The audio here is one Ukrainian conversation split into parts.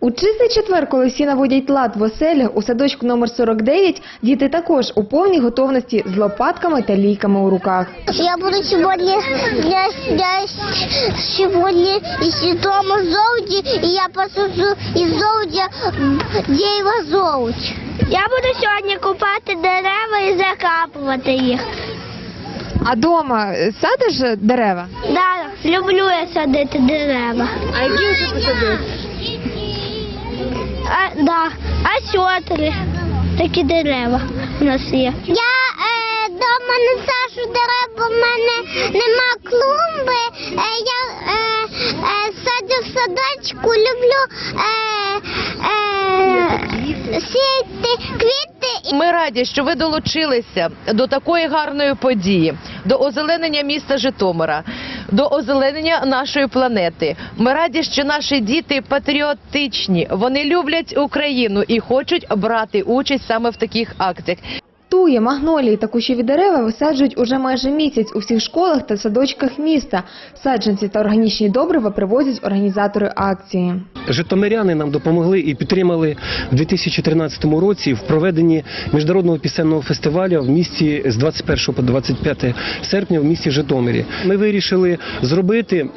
У чистий четвер, коли всі наводять лад в оселях, у садочку номер 49 діти також у повній готовності з лопатками та лійками у руках. Я буду сегодня для, для сегодня из дома золоти, и я посажу из золота дерево золоть. Я буду сьогодні купати дерева і закапувати їх. А дома садиш дерева? Да, люблю я садити дерева. А які вже посадив? А, да, осьотри, такі дерева у нас є. Я е, дома не саджу дерев, бо в мене нема клумби. Е, я е, е, садю в садочку, люблю е, е, сіяти квіти. Ми раді, що ви долучилися до такої гарної події, до озеленення міста Житомира, до озеленення нашої планети. Ми раді, що наші діти патріотичні, вони люблять Україну і хочуть брати участь саме в таких акціях. Туї, магнолії та кущові дерева висаджують уже майже місяць у всіх школах та садочках міста. Саджанці та органічні добрива привозять організатори акції. Житомиряни нам допомогли і підтримали в 2013 році в проведенні міжнародного пісенного фестивалю в місті з 21 по 25 серпня в місті Житомирі. Ми вирішили зробити.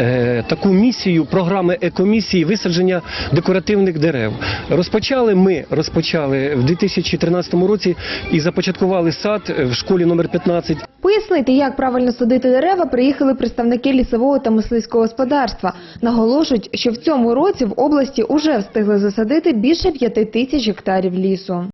Е, Таку місію програми екомісії висадження декоративних дерев розпочали ми розпочали в 2013 році і започаткували сад в школі номер 15 Пояснити, як правильно садити дерева, приїхали представники лісового та мисливського господарства. Наголошують, що в цьому році в області уже встигли засадити більше п'яти тисяч гектарів лісу.